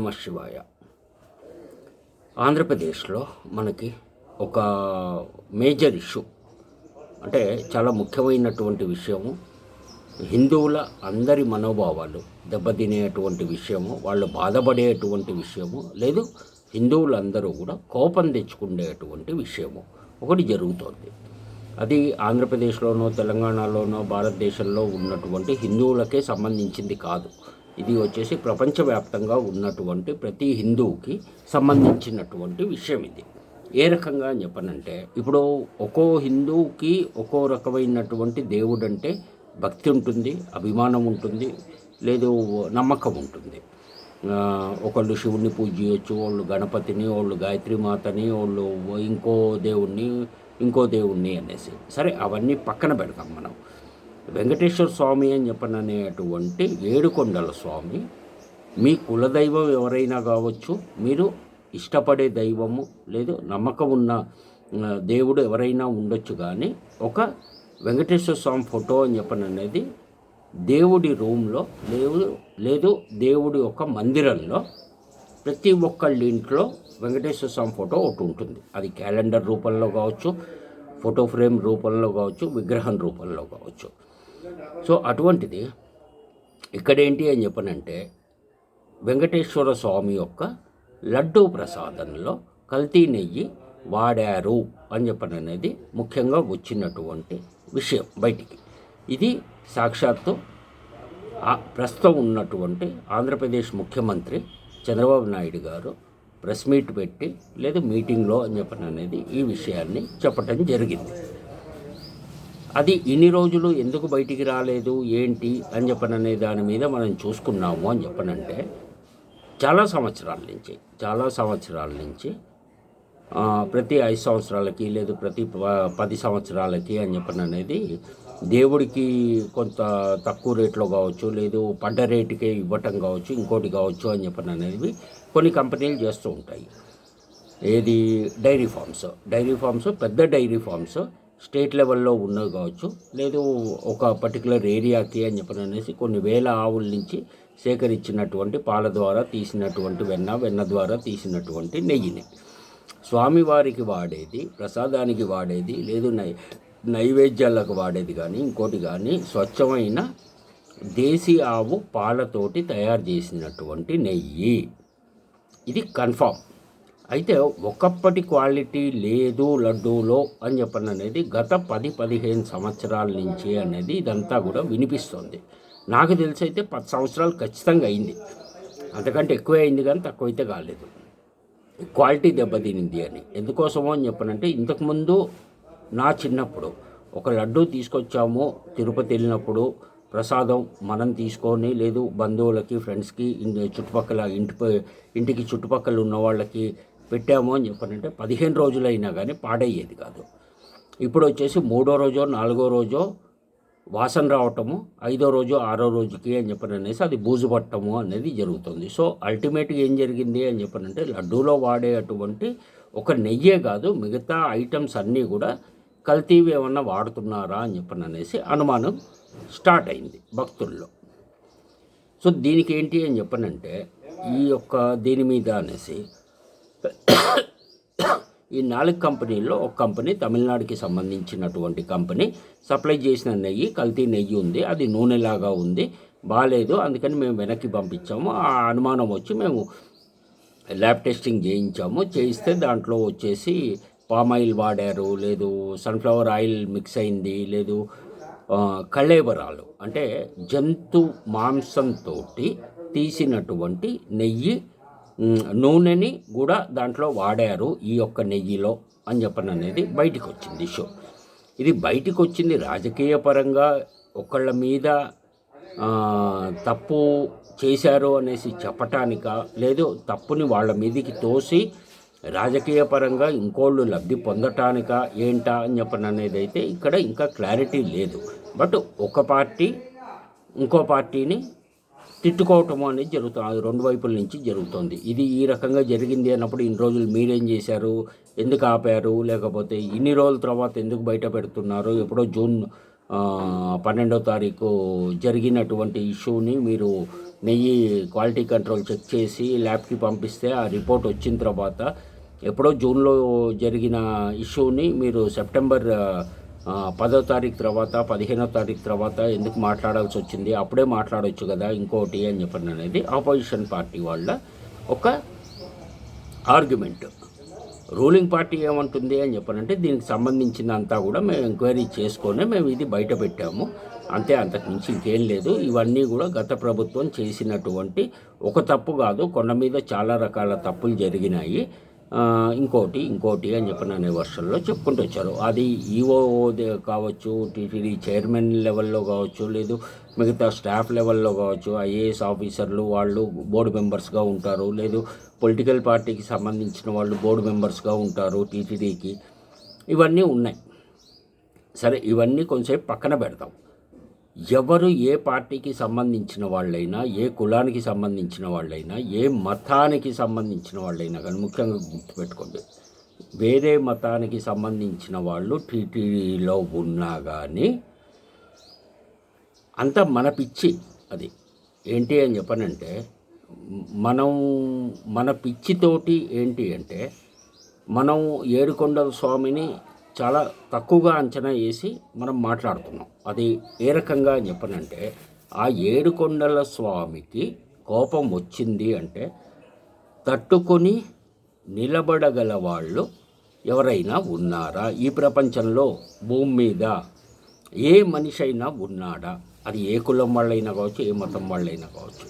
నమ శివాయ. ఆంధ్రప్రదేశ్లో మనకి ఒక మేజర్ ఇష్యూ అంటే చాలా ముఖ్యమైనటువంటి విషయము హిందువుల అందరి మనోభావాలు దెబ్బతినేటువంటి విషయము వాళ్ళు బాధపడేటువంటి విషయము లేదు హిందువులందరూ కూడా కోపం తెచ్చుకునేటువంటి విషయము ఒకటి జరుగుతోంది. అది ఆంధ్రప్రదేశ్లోనో తెలంగాణలోనో భారతదేశంలో ఉన్నటువంటి హిందువులకే సంబంధించింది కాదు. ఇది వచ్చేసి ప్రపంచవ్యాప్తంగా ఉన్నటువంటి ప్రతి హిందువుకి సంబంధించినటువంటి విషయం ఇది. ఏ రకంగా అని చెప్పనంటే ఇప్పుడు ఒక్కో హిందువుకి ఒక్కో రకమైనటువంటి దేవుడు అంటే భక్తి ఉంటుంది అభిమానం ఉంటుంది లేదు నమ్మకం ఉంటుంది. ఒకళ్ళు శివుణ్ణి పూజ చేయొచ్చు వాళ్ళు గణపతిని వాళ్ళు గాయత్రి మాతని వాళ్ళు ఇంకో దేవుణ్ణి ఇంకో దేవుణ్ణి అనేసి. సరే అవన్నీ పక్కన పెడతాం మనం. వెంకటేశ్వర స్వామి అని చెప్పననేటువంటి ఏడుకొండల స్వామి మీ కులదైవం ఎవరైనా కావచ్చు మీరు ఇష్టపడే దైవము లేదు నమ్మకం ఉన్న దేవుడు ఎవరైనా ఉండొచ్చు కానీ ఒక వెంకటేశ్వర స్వామి ఫోటో అని చెప్పని అనేది దేవుడి రూమ్లో లేదు లేదు దేవుడి యొక్క మందిరంలో ప్రతి ఒక్కళ్ళ ఇంట్లో వెంకటేశ్వర స్వామి ఫోటో ఒకటి ఉంటుంది. అది క్యాలెండర్ రూపంలో కావచ్చు ఫోటో ఫ్రేమ్ రూపంలో కావచ్చు విగ్రహం రూపంలో కావచ్చు. సో అటువంటిది ఇక్కడేంటి అని చెప్పనంటే వెంకటేశ్వర స్వామి యొక్క లడ్డూ ప్రసాదంలో కల్తీ నెయ్యి వాడారు అని చెప్పని అనేది ముఖ్యంగా వచ్చినటువంటి విషయం బయటికి. ఇది సాక్షాత్తు ప్రస్తుతం ఉన్నటువంటి ఆంధ్రప్రదేశ్ ముఖ్యమంత్రి చంద్రబాబు నాయుడు గారు ప్రెస్ మీట్ పెట్టి లేదా మీటింగ్లో అని చెప్పని అనేది ఈ విషయాన్ని చెప్పటం జరిగింది. అది ఇన్ని రోజులు ఎందుకు బయటికి రాలేదు ఏంటి అని చెప్పననే దాని మీద మనం చూసుకున్నాము అని చెప్పనంటే చాలా సంవత్సరాల నుంచి చాలా సంవత్సరాల నుంచి ప్రతి ఐదు సంవత్సరాలకి లేదు ప్రతి ప- పది సంవత్సరాలకి అని చెప్పిన అనేది దేవుడికి కొంత తక్కువ రేట్లో కావచ్చు లేదు పడ్డ రేటుకే ఇవ్వటం కావచ్చు ఇంకోటి కావచ్చు అని చెప్పిన అనేది కొన్ని కంపెనీలు చేస్తూ ఉంటాయి. ఏది? Dairy farms. డైరీ ఫార్మ్స్ పెద్ద డైరీ ఫార్మ్స్ స్టేట్ లెవెల్లో ఉన్నవి కావచ్చు. లేదు ఒక పర్టికులర్ ఏరియాకి అని చెప్పని అనేసి కొన్ని వేల ఆవుల నుంచి సేకరించినటువంటి పాల ద్వారా తీసినటువంటి వెన్న వెన్న ద్వారా తీసినటువంటి నెయ్యిని. స్వామివారికి వాడేది ప్రసాదానికి వాడేది లేదు నై నైవేద్యాలకు వాడేది కానీ ఇంకోటి కానీ స్వచ్ఛమైన దేశీ ఆవు పాలతోటి తయారు చేసినటువంటి నెయ్యి. ఇది కన్ఫామ్. అయితే ఒకప్పటి క్వాలిటీ లేదు లడ్డూలో అని చెప్పని అనేది గత పది పదిహేను సంవత్సరాల నుంచి అనేది ఇదంతా కూడా వినిపిస్తుంది. నాకు తెలిసి అయితే పది సంవత్సరాలు ఖచ్చితంగా అయింది. అంతకంటే ఎక్కువే అయింది కానీ తక్కువైతే కాలేదు. క్వాలిటీ దెబ్బతినింది అని. ఎందుకోసమో అని చెప్పనంటే ఇంతకుముందు నా చిన్నప్పుడు ఒక లడ్డు తీసుకొచ్చాము తిరుపతి వెళ్ళినప్పుడు ప్రసాదం మనం తీసుకొని లేదు బంధువులకి ఫ్రెండ్స్కి చుట్టుపక్కల ఇంటి ఇంటికి చుట్టుపక్కల ఉన్న వాళ్ళకి పెట్టాము అని చెప్పనంటే పదిహేను రోజులైనా కానీ పాడయ్యేది కాదు. ఇప్పుడు వచ్చేసి మూడో రోజో నాలుగో రోజో వాసన రావటము ఐదో రోజు ఆరో రోజుకి అని చెప్పని అనేసి అది బూజు పట్టము అనేది జరుగుతుంది. సో అల్టిమేట్గా ఏం జరిగింది అని చెప్పనంటే లడ్డూలో వాడే అటువంటి ఒక నెయ్యే కాదు మిగతా ఐటమ్స్ అన్నీ కూడా కల్తీవి ఏమన్నా వాడుతున్నారా అని చెప్పని అనేసి అనుమానం స్టార్ట్ అయింది భక్తుల్లో. సో దీనికి ఏంటి అని చెప్పనంటే ఈ యొక్క దీని మీద అనేసి ఈ నాలుగు కంపెనీల్లో ఒక కంపెనీ తమిళనాడుకి సంబంధించినటువంటి కంపెనీ. సప్లై చేసిన నెయ్యి కల్తీ నెయ్యి ఉంది. అది నూనెలాగా ఉంది. బాగాలేదు అందుకని మేము వెనక్కి పంపించాము. ఆ అనుమానం వచ్చి మేము ల్యాబ్ టెస్టింగ్ చేయించాము. చేయిస్తే దాంట్లో వచ్చేసి పామ్ ఆయిల్ వాడారు. లేదు సన్ఫ్లవర్ ఆయిల్ మిక్స్ అయింది. లేదు ఆ, కళేబరాలు. అంటే జంతు మాంసంతో తీసినటువంటి నెయ్యి నూనెని కూడా దాంట్లో వాడారు ఈ యొక్క నెయ్యిలో అని చెప్పని అనేది బయటికి వచ్చింది షో. ఇది బయటికి వచ్చింది రాజకీయ పరంగా ఒకళ్ళ మీద తప్పు చేశారు అనేసి చెప్పటానిక లేదు తప్పుని వాళ్ళ మీదికి తోసి రాజకీయ పరంగా ఇంకోళ్ళు లబ్ధి పొందటానిక ఏంటా అని చెప్పని అనేది అయితే ఇక్కడ ఇంకా క్లారిటీ లేదు. బట్ ఒక పార్టీ ఇంకో పార్టీని తిట్టుకోవటం అనేది జరుగుతుంది. అది రెండు వైపుల నుంచి జరుగుతుంది. ఇది ఈ రకంగా జరిగింది అన్నప్పుడు ఇన్ని రోజులు మీరేం చేశారు? ఎందుకు ఆపారు? లేకపోతే ఇన్ని రోజుల తర్వాత ఎందుకు బయట పెడుతున్నారు? ఎప్పుడో జూన్ పన్నెండో తారీఖు జరిగినటువంటి ఇష్యూని మీరు నెయ్యి క్వాలిటీ కంట్రోల్ చెక్ చేసి ల్యాబ్కి పంపిస్తే ఆ రిపోర్ట్ వచ్చిన తర్వాత ఎప్పుడో జూన్లో జరిగిన ఇష్యూని మీరు సెప్టెంబర్ పదో తారీఖు తర్వాత పదిహేనో తారీఖు తర్వాత ఎందుకు మాట్లాడాల్సి వచ్చింది? అప్పుడే మాట్లాడవచ్చు కదా ఇంకోటి అని చెప్పండి అనేది ఆపోజిషన్ పార్టీ వాళ్ళ ఒక ఆర్గ్యుమెంట్. రూలింగ్ పార్టీ ఏమంటుంది అని చెప్పనంటే దీనికి సంబంధించినంతా కూడా మేము ఎంక్వైరీ చేసుకొని మేము ఇది బయట పెట్టాము. అంతే అంతకుమించి ఇంకేం లేదు. ఇవన్నీ కూడా గత ప్రభుత్వం చేసినటువంటి ఒక తప్పు కాదు కొండ మీద చాలా రకాల తప్పులు జరిగినాయి. ఇంకోటి ఇంకోటి అని చెప్పిన అనే వర్షంలో చెప్పుకుంటూ వచ్చారు. అది ఈఓ కావచ్చు టీటీడీ చైర్మన్ లెవెల్లో కావచ్చు లేదు మిగతా స్టాఫ్ లెవెల్లో కావచ్చు ఐఏఎస్ ఆఫీసర్లు వాళ్ళు బోర్డు మెంబర్స్గా ఉంటారు లేదు పొలిటికల్ పార్టీకి సంబంధించిన వాళ్ళు బోర్డు మెంబర్స్గా ఉంటారు టీటీడీకి ఇవన్నీ ఉన్నాయి. సరే ఇవన్నీ కొంచెంసేపు పక్కన పెడతాం. ఎవరు ఏ పార్టీకి సంబంధించిన వాళ్ళైనా ఏ కులానికి సంబంధించిన వాళ్ళైనా ఏ మతానికి సంబంధించిన వాళ్ళైనా కానీ ముఖ్యంగా గుర్తుపెట్టుకోండి. వేరే మతానికి సంబంధించిన వాళ్ళు టీటీడీలో ఉన్నా కానీ అంత మన పిచ్చి అది. ఏంటి అని చెప్పనంటే మనం మన పిచ్చితోటి ఏంటి అంటే మనం ఏడుకొండల స్వామిని చాలా తక్కువగా అంచనా వేసి మనం మాట్లాడుతున్నాం. అది ఏ రకంగా అని చెప్పనంటే ఆ ఏడుకొండల స్వామికి కోపం వచ్చింది అంటే తట్టుకొని నిలబడగల వాళ్ళు ఎవరైనా ఉన్నారా? ఈ ప్రపంచంలో భూమి మీద ఏ మనిషి అయినా ఉన్నాడా? అది ఏ కులం వాళ్ళైనా కావచ్చు ఏ మతం వాళ్ళైనా కావచ్చు.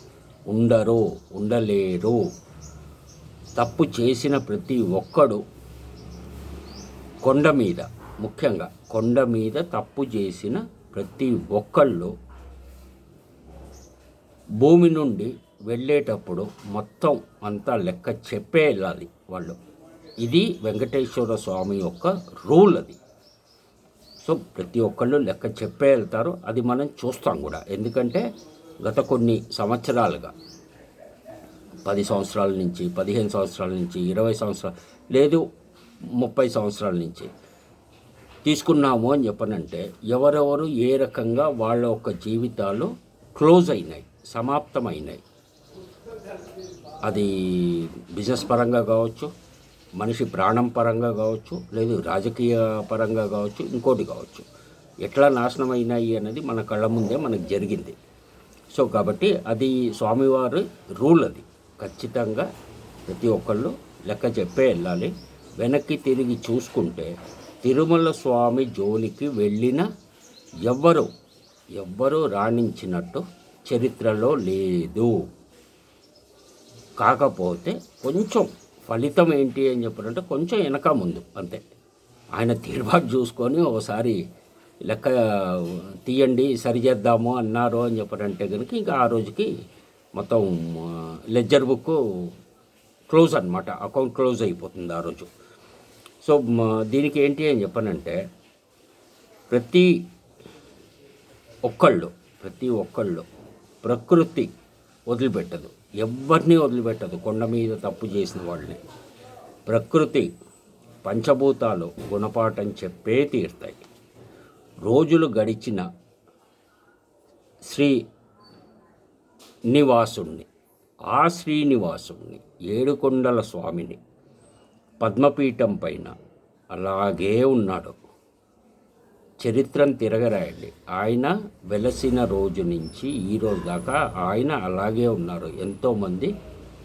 ఉండరు ఉండలేరు. తప్పు చేసిన ప్రతి ఒక్కడు కొండ మీద ముఖ్యంగా కొండ మీద తప్పు చేసిన ప్రతి ఒక్కళ్ళు భూమి నుండి వెళ్ళేటప్పుడు మొత్తం అంతా లెక్క చెప్పే వెళ్ళాలి వాళ్ళు. ఇది వెంకటేశ్వర స్వామి యొక్క రూల్ అది. సో ప్రతి ఒక్కళ్ళు లెక్క చెప్పే వెళ్తారు. అది మనం చూస్తాం కూడా. ఎందుకంటే గత కొన్ని సంవత్సరాలుగా పది సంవత్సరాల నుంచి పదిహేను సంవత్సరాల నుంచి ఇరవై సంవత్సరాలు లేదు ముప్పై సంవత్సరాల నుంచి. తీసుకున్నాము అని చెప్పనంటే ఎవరెవరు ఏ రకంగా వాళ్ళ యొక్క జీవితాలు క్లోజ్ అయినాయి సమాప్తమైనాయి. అది బిజినెస్ పరంగా కావచ్చు మనిషి ప్రాణం పరంగా కావచ్చు లేదు రాజకీయ పరంగా కావచ్చు ఇంకోటి కావచ్చు. ఎట్లా నాశనం అయినాయి అనేది మన కళ్ళ ముందే మనకు జరిగింది. సో కాబట్టి అది స్వామివారి రూల్ అది. ఖచ్చితంగా ప్రతి ఒక్కళ్ళు లెక్క చెప్పే వెళ్ళాలి. వెనక్కి తిరిగి చూసుకుంటే తిరుమల స్వామి జోలికి వెళ్ళిన ఎవ్వరు ఎవ్వరూ రాణించినట్టు చరిత్రలో లేదు. కాకపోతే కొంచెం ఫలితం ఏంటి అని చెప్పారంటే కొంచెం వెనక ముందు అంతే. ఆయన తీర్మాటు చూసుకొని ఒకసారి లెక్క తీయండి సరిచేద్దాము అన్నారు అని చెప్పారంటే కనుక ఇంకా ఆ రోజుకి మొత్తం లెడ్జర్ బుక్ క్లోజ్ అనమాట అకౌంట్ క్లోజ్ అయిపోతుంది ఆ రోజు. సో దీనికి ఏంటి అని చెప్పనంటే ప్రతి ఒక్కళ్ళు ప్రతి ఒక్కళ్ళు ప్రకృతి వదిలిపెట్టదు. ఎవరిని వదిలిపెట్టదు? కొండ మీద తప్పు చేసిన వాళ్ళని. ప్రకృతి పంచభూతాలు గుణపాఠం చెప్పే తీరుతాయి. రోజులు గడిచిన శ్రీ నివాసుణ్ణి ఆ శ్రీనివాసుణ్ణి ఏడుకొండల స్వామిని పద్మపీఠం పైన అలాగే ఉన్నాడు. చరిత్రను తిరగరాయండి. ఆయన వెలసిన రోజు నుంచి ఈరోజు దాకా ఆయన అలాగే ఉన్నారు. ఎంతోమంది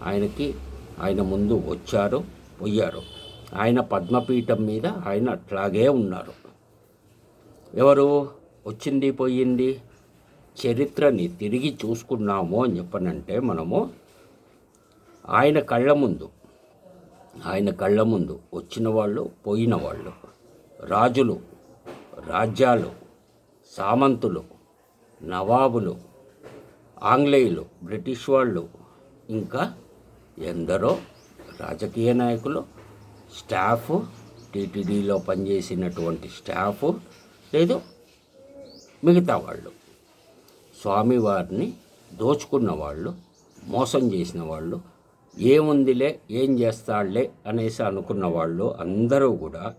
ఆయనకి ఆయన ముందు వచ్చారు పోయారు. ఆయన పద్మపీఠం మీద ఆయన అట్లాగే ఉన్నారు. ఎవరు? వచ్చింది పోయింది? చరిత్రని తిరిగి చూసుకున్నాము అని చెప్పనంటే మనము ఆయన కళ్ళ ముందు ఆయన కళ్ళ ముందు వచ్చిన వాళ్ళు పోయిన వాళ్ళు రాజులు రాజ్యాలు సామంతులు నవాబులు ఆంగ్లేయులు బ్రిటిష్ వాళ్ళు ఇంకా ఎందరో రాజకీయ నాయకులు స్టాఫ్ టీటీడీలో పనిచేసినటువంటి స్టాఫ్ లేదు మిగతా వాళ్ళు. స్వామివారిని దోచుకున్న వాళ్ళు మోసం చేసిన వాళ్ళు ఏముందిలే ఏం చేస్తాడులే అనేసి అనుకున్న వాళ్ళు అందరూ కూడా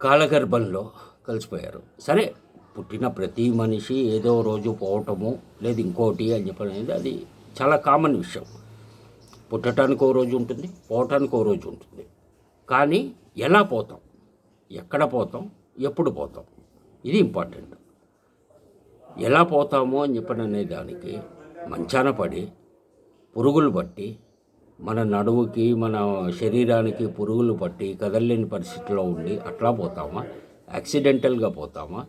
కాలగర్భంలో కలిసిపోయారు. సరే పుట్టిన ప్రతి మనిషి ఏదో రోజు పోవటము లేదు ఇంకోటి అని చెప్పడం అనేది అది చాలా కామన్ విషయం. పుట్టడానికి ఓ రోజు ఉంటుంది పోవటానికి ఓ రోజు ఉంటుంది. కానీ ఎలా పోతాం? ఎక్కడ పోతాం? ఎప్పుడు పోతాం? ఇది ఇంపార్టెంట్. ఎలా పోతామో అని చెప్పని అనే దానికి మంచాన పడి పురుగులు పట్టి మన నడువుకి మన శరీరానికి పురుగులు పట్టి కదలలేని పరిస్థితిలో ఉండి అట్లా పోతామా? యాక్సిడెంటల్గా పోతామా?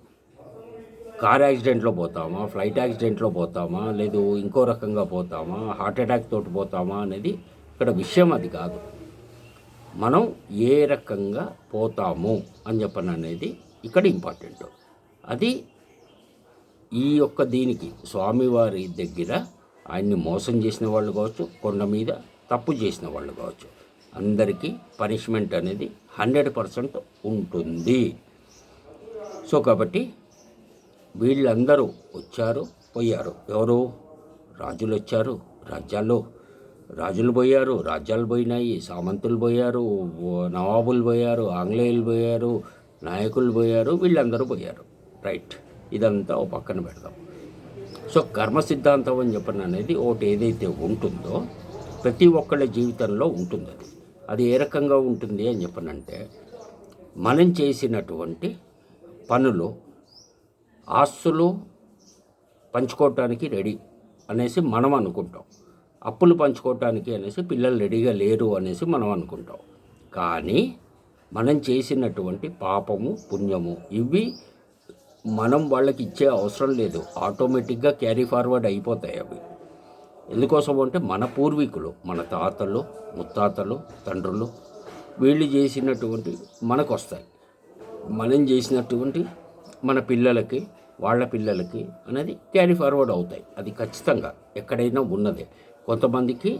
కార్ యాక్సిడెంట్లో పోతామా? ఫ్లైట్ యాక్సిడెంట్లో పోతామా? లేదు ఇంకో రకంగా పోతామా? హార్ట్ అటాక్ తోటి పోతామా అనేది ఇక్కడ విషయం అది కాదు. మనం ఏ రకంగా పోతాము అని చెప్పని అనేది ఇక్కడ ఇంపార్టెంట్. అది ఈ యొక్క దీనికి స్వామివారి దగ్గర ఆయన్ని మోసం చేసిన వాళ్ళు కావచ్చు కొండ మీద తప్పు చేసిన వాళ్ళు కావచ్చు. అందరికీ పనిష్మెంట్ అనేది హండ్రెడ్ పర్సెంట్ ఉంటుంది. సో కాబట్టి వీళ్ళందరూ వచ్చారు పోయారు. ఎవరు? రాజులు వచ్చారు రాజ్యాల్లో రాజులు పోయారు రాజ్యాలు పోయినాయి సామంతులు పోయారు నవాబులు పోయారు ఆంగ్లేయులు పోయారు నాయకులు పోయారు వీళ్ళందరూ పోయారు. రైట్. ఇదంతా ఓ పక్కన పెడదాం. సో కర్మ సిద్ధాంతం అని చెప్పిన అనేది ఒకటి ఏదైతే ఉంటుందో ప్రతి ఒక్కళ్ళ జీవితంలో ఉంటుంది అది. అది ఏ రకంగా ఉంటుంది అని చెప్పనంటే మనం చేసినటువంటి పనులు ఆస్తులు పంచుకోవటానికి రెడీ అనేసి మనం అనుకుంటాం. అప్పులు పంచుకోవటానికి అనేసి పిల్లలు రెడీగా లేరు అనేసి మనం అనుకుంటాం. కానీ మనం చేసినటువంటి పాపము పుణ్యము ఇవి మనం వాళ్ళకి ఇచ్చే అవసరం లేదు. ఆటోమేటిక్గా క్యారీ ఫార్వర్డ్ అయిపోతాయి అవి. ఎందుకోసం అంటే మన పూర్వీకులు మన తాతలు ముత్తాతలు తండ్రులు వీళ్ళు చేసినటువంటి మనకు వస్తాయి మనం చేసినటువంటి మన పిల్లలకి వాళ్ళ పిల్లలకి అనేది క్యారీ ఫార్వర్డ్ అవుతాయి. అది ఖచ్చితంగా ఎక్కడైనా ఉన్నదే. కొంతమందికి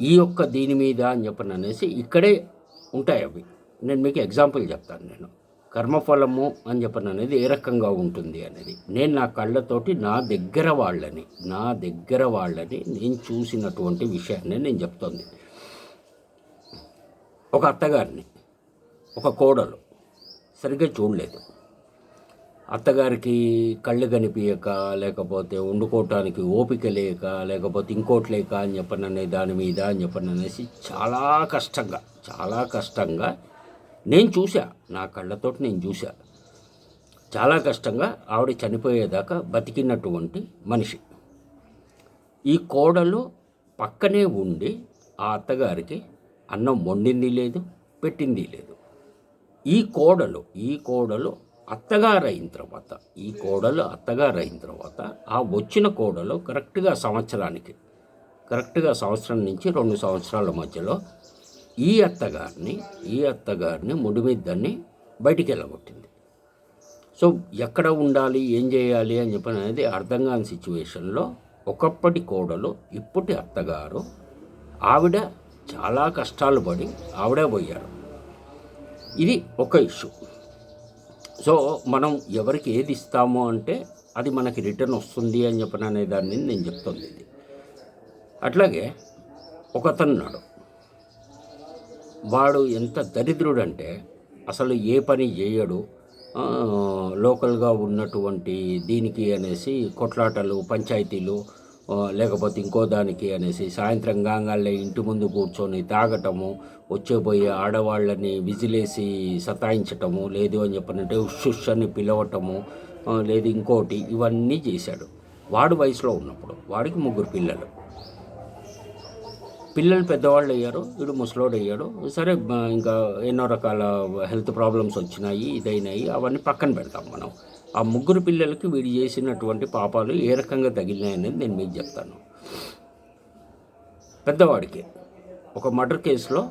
ఈ యొక్క దీని మీద అని చెప్పని అనేసి ఇక్కడే ఉంటాయి అవి. నేను మీకు ఎగ్జాంపుల్ చెప్తాను నేను. కర్మఫలము అని చెప్పను అనేది ఏ రకంగా ఉంటుంది అనేది. నేను నా కళ్ళతోటి నా దగ్గర వాళ్ళని నా దగ్గర వాళ్ళని నేను చూసినటువంటి విషయాన్ని నేను చెప్తుంది. ఒక అత్తగారిని ఒక కోడలు సరిగ్గా చూడలేదు. అత్తగారికి కళ్ళు కనిపించక లేకపోతే వండుకోవటానికి ఓపిక లేక లేకపోతే ఇంకోటి లేక అని చెప్పననే దాని మీద అని చెప్పననేసి చాలా కష్టంగా చాలా కష్టంగా నేను చూశా. నా కళ్ళతోటి నేను చూశా. చాలా కష్టంగా ఆవిడ చనిపోయేదాకా బతికినటువంటి మనిషి. ఈ కోడలు పక్కనే ఉండి ఆ అత్తగారికి అన్నం వండింది లేదు పెట్టింది లేదు. ఈ కోడలు ఈ కోడలు అత్తగారు అయిన తర్వాత ఈ కోడలు అత్తగారు అయిన తర్వాత ఆ వచ్చిన కోడలు కరెక్ట్గా సంవత్సరానికి కరెక్ట్గా సంవత్సరం నుంచి రెండు సంవత్సరాల మధ్యలో ఈ అత్తగారిని ఈ అత్తగారిని ముడిమిద్దని బయటికి వెళ్ళగొట్టింది సో ఎక్కడ ఉండాలి ఏం చేయాలి అని చెప్పని అనేది అర్థం కాని సిచ్యువేషన్లో ఒకప్పటి కోడలు ఇప్పటి అత్తగారు ఆవిడ చాలా కష్టాలు పడి ఆవిడే పోయారు. ఇది ఒక ఇష్యూ. సో మనం ఎవరికి ఏది ఇస్తామో అంటే అది మనకి రిటర్న్ వస్తుంది అని చెప్పని అనే దాన్ని నేను చెప్తుంది ఇది. అట్లాగే ఒకతన్నాడు వాడు ఎంత దరిద్రుడంటే అసలు ఏ పని చేయడు. లోకల్గా ఉన్నటువంటి దీనికి అనేసి కొట్లాటలు పంచాయతీలు లేకపోతే ఇంకో దానికి అనేసి సాయంత్రం కాగానే ఇంటి ముందు కూర్చొని తాగటము వచ్చేపోయే ఆడవాళ్ళని విజిలేసి సతాయించటము లేదు అని చెప్పనంటే ఉష్ అని పిలవటము లేదు ఇంకోటి ఇవన్నీ చేశాడు. వాడు వయసులో ఉన్నప్పుడు వాడికి ముగ్గురు పిల్లలు. పిల్లలు పెద్దవాళ్ళు అయ్యారు వీడు ముసలోడు అయ్యాడు. సరే ఇంకా ఎన్నో రకాల హెల్త్ ప్రాబ్లమ్స్ వచ్చినాయి ఇదైనాయి అవన్నీ పక్కన పెడతాం మనం. ఆ ముగ్గురు పిల్లలకి వీడు చేసినటువంటి పాపాలు ఏ రకంగా తగిలినాయనేది నేను మీకు చెప్తాను. పెద్దవాడికి ఒక మర్డర్ కేసులో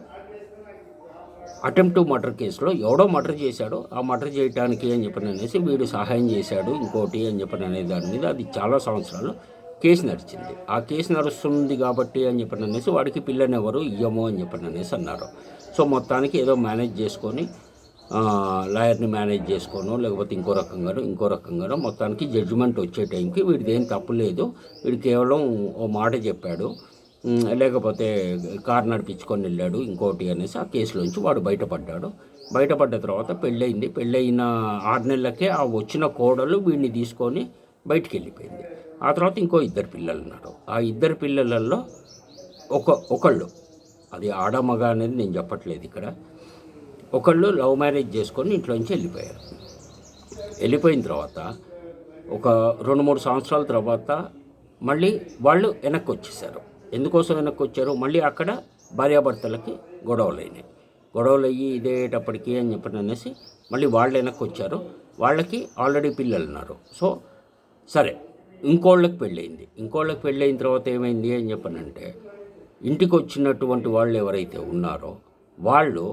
అటెంప్ట్ మర్డర్ కేసులో ఎవడో మర్డర్ చేశాడో ఆ మర్డర్ చేయటానికి అని చెప్పని అనేసి వీడు సహాయం చేశాడు ఇంకోటి అని చెప్పని అనే దాని మీద. అది చాలా సంవత్సరాలు కేసు నడిచింది. ఆ కేసు నడుస్తుంది కాబట్టి అని చెప్పని అనేసి వాడికి పిల్లని ఎవరు ఇయ్యము అని చెప్పిన అనేసి అన్నారు. సో మొత్తానికి ఏదో మేనేజ్ చేసుకొని లాయర్ని మేనేజ్ చేసుకోను లేకపోతే ఇంకో రకంగానో ఇంకో రకంగానో మొత్తానికి జడ్జిమెంట్ వచ్చే టైంకి వీడిది ఏం తప్పు లేదు. వీడు కేవలం ఓ మాట చెప్పాడు. లేకపోతే కారు నడిపించుకొని వెళ్ళాడు ఇంకోటి అనేసి ఆ కేసులోంచి వాడు బయటపడ్డాడు. బయటపడ్డ తర్వాత పెళ్ళయింది. పెళ్ళయిన ఆరు నెలలకే ఆ వచ్చిన కోడలు వీడిని తీసుకొని బయటికి వెళ్ళిపోయింది ఆ తర్వాత ఇంకో ఇద్దరు పిల్లలు ఉన్నారు. ఆ ఇద్దరు పిల్లలలో ఒక ఒకళ్ళు అది ఆడమగ అనేది నేను చెప్పట్లేదు ఇక్కడ ఒకళ్ళు లవ్ మ్యారేజ్ చేసుకొని ఇంట్లోంచి వెళ్ళిపోయారు. వెళ్ళిపోయిన తర్వాత ఒక రెండు మూడు సంవత్సరాల తర్వాత మళ్ళీ వాళ్ళు వెనక్కి వచ్చేసారు. ఎందుకోసం వెనక్కి వచ్చారు? మళ్ళీ అక్కడ భార్యాభర్తలకి గొడవలు అయినాయి. గొడవలు అయ్యి ఇదేటప్పటికి అని చెప్పిన అనేసి మళ్ళీ వాళ్ళు వెనక్కి వచ్చారు. వాళ్ళకి ఆల్రెడీ పిల్లలు ఉన్నారు. సో సరే ఇంకోళ్ళకి పెళ్ళయింది ఇంకోళ్ళకి పెళ్ళయిన తర్వాత ఏమైంది అని చెప్పనంటే ఇంటికి వచ్చినటువంటి వాళ్ళు ఎవరైతే ఉన్నారో వాళ్ళు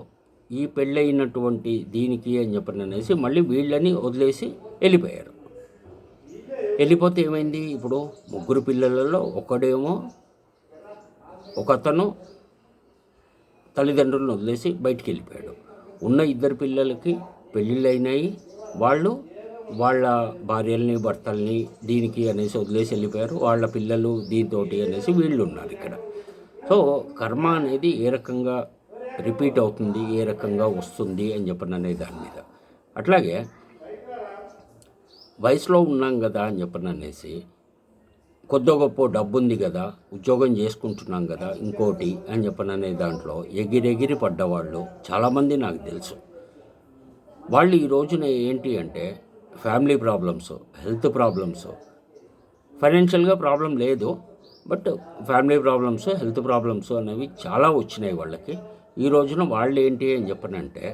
ఈ పెళ్ళయినటువంటి దీనికి అని చెప్పని అనేసి మళ్ళీ వీళ్ళని వదిలేసి వెళ్ళిపోయారు. వెళ్ళిపోతే ఏమైంది? ఇప్పుడు ముగ్గురు పిల్లలలో ఒకడేమో ఒక అతను తల్లిదండ్రులను వదిలేసి బయటికి వెళ్ళిపోయాడు. ఉన్న ఇద్దరు పిల్లలకి పెళ్ళిళ్ళు అయినాయి వాళ్ళు వాళ్ళ భార్యల్ని భర్తల్ని దీనికి అనేసి వదిలేసి వెళ్ళిపోయారు. వాళ్ళ పిల్లలు దీంతోటి అనేసి వీళ్ళు ఉన్నారు ఇక్కడ. సో కర్మ అనేది ఏ రకంగా రిపీట్ అవుతుంది ఏ రకంగా వస్తుంది అని చెప్పని అనే దాని మీద. అట్లాగే వయసులో ఉన్నాం కదా అని చెప్పని అనేసి కొద్ది గొప్ప డబ్బు ఉంది కదా ఉద్యోగం చేసుకుంటున్నాం కదా ఇంకోటి అని చెప్పని అనే దాంట్లో ఎగిరెగిరి పడ్డవాళ్ళు చాలామంది నాకు తెలుసు. వాళ్ళు ఈ రోజున ఏంటి అంటే ఫ్యామిలీ ప్రాబ్లమ్స్ హెల్త్ ప్రాబ్లమ్స్. ఫైనాన్షియల్గా ప్రాబ్లం లేదు but family problems health problems అనేవి చాలా వచ్చినాయి వాళ్ళకి. ఈ రోజున వాళ్ళు ఏంటి అని చెప్పనంటే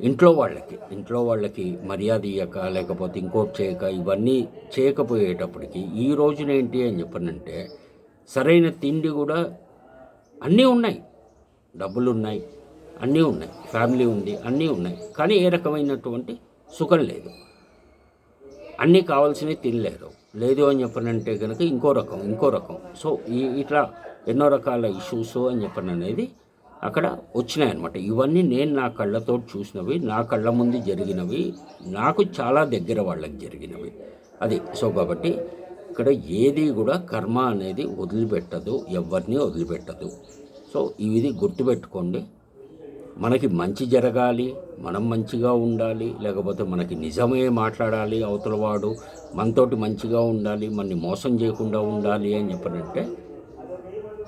ఇంట్లో వాళ్ళకి ఇంట్లో వాళ్ళకి మర్యాద ఇయ్యక లేకపోతే ఇంకోటి చేయక ఇవన్నీ చేయకపోయేటప్పటికి ఈ రోజున ఏంటి అని చెప్పనంటే సరైన తిండి కూడా అన్నీ ఉన్నాయి. డబ్బులు ఉన్నాయి అన్నీ ఉన్నాయి. ఫ్యామిలీ ఉంది అన్నీ ఉన్నాయి. కానీ ఏ రకమైనటువంటి సుఖం లేదు. అన్నీ కావాల్సినవి తినలేరు లేదు అని చెప్పనంటే కనుక ఇంకో రకం ఇంకో రకం. సో ఈ ఇట్లా ఎన్నో రకాల ఇష్యూస్ అని చెప్పిన అనేది అక్కడ వచ్చినాయన్నమాట. ఇవన్నీ నేను నా కళ్ళతో చూసినవి నా కళ్ళ ముందు జరిగినవి నాకు చాలా దగ్గర వాళ్ళకి జరిగినవి. అది సో కాబట్టి ఇక్కడ ఏది కూడా కర్మ అనేది వదిలిపెట్టదు ఎవరిని వదిలిపెట్టదు. సో ఇది గుర్తుపెట్టుకోండి. మనకి మంచి జరగాలి మనం మంచిగా ఉండాలి లేకపోతే మనకి నిజమే మాట్లాడాలి అవతలవాడు మనతోటి మంచిగా ఉండాలి మనని మోసం చేయకుండా ఉండాలి అని చెప్పనంటే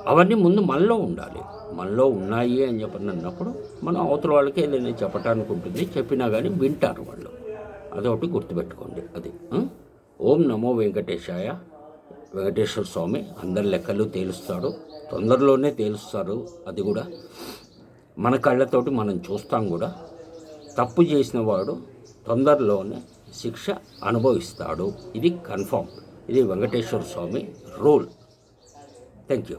అవన్నీ ముందు మనలో ఉండాలి. మనలో ఉన్నాయి అని చెప్పని అన్నప్పుడు మనం అవతల వాళ్ళకి ఏదైనా చెప్పటానికి ఉంటుంది చెప్పినా కానీ వింటారు వాళ్ళు. అదొకటి గుర్తుపెట్టుకోండి అది. ఓం నమో వెంకటేశాయ. వెంకటేశ్వర స్వామి అందరి లెక్కలు తేలుస్తాడు తొందరలోనే తేలుస్తారు అది కూడా. మన కళ్ళతోటి మనం చూస్తాం కూడా. తప్పు చేసిన వాడు తొందరలోనే శిక్ష అనుభవిస్తాడు. ఇది కన్ఫామ్ ఇది Venkateswara Swamy rule thank you